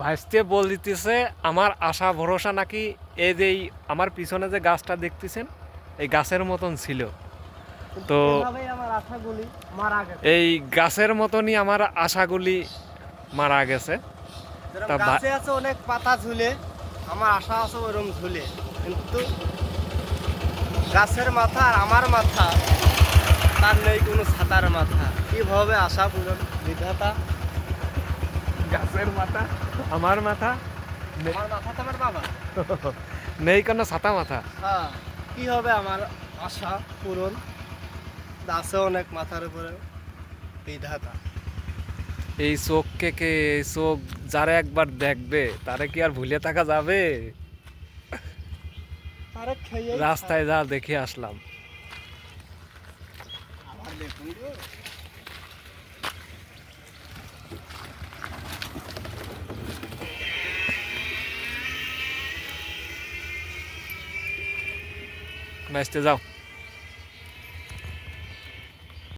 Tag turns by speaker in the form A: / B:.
A: ভাইস্তে বলতেছে আমার আশা ভরসা নাকি এই যে আমার পিছনে যে গাছটা দেখতেছেন এই গাছের মতন ছিল। তো
B: আশাগুলি মারা গেছে।
A: এই গাছের মতনই আমার আশাগুলি মারা গাছে।
B: আছে অনেক পাতা ঝুলে আমার আশা আছে ওরকম ঝুলে। কিন্তু গাছের মাথা আর আমার মাথা তার নেই কোনো ছাতার মাথা। কীভাবে আশা পূরণ বিধাতা
A: গাছের মাথা আমার মাথা।
B: আমার মাথা তো আমার বাবা
A: নেই কোনো ছাতা মাথা?
B: হ্যাঁ কি হবে আমার আশা পূরণ? আছে অনেক মাথার উপরে বিধাতা।
A: এই চোখকে কে এই চোখ যারা একবার দেখবে তারে কি আর ভুলে থাকা যাবে? রাস্তায় যা দেখে আসলাম।
B: Até
A: mais, tesão.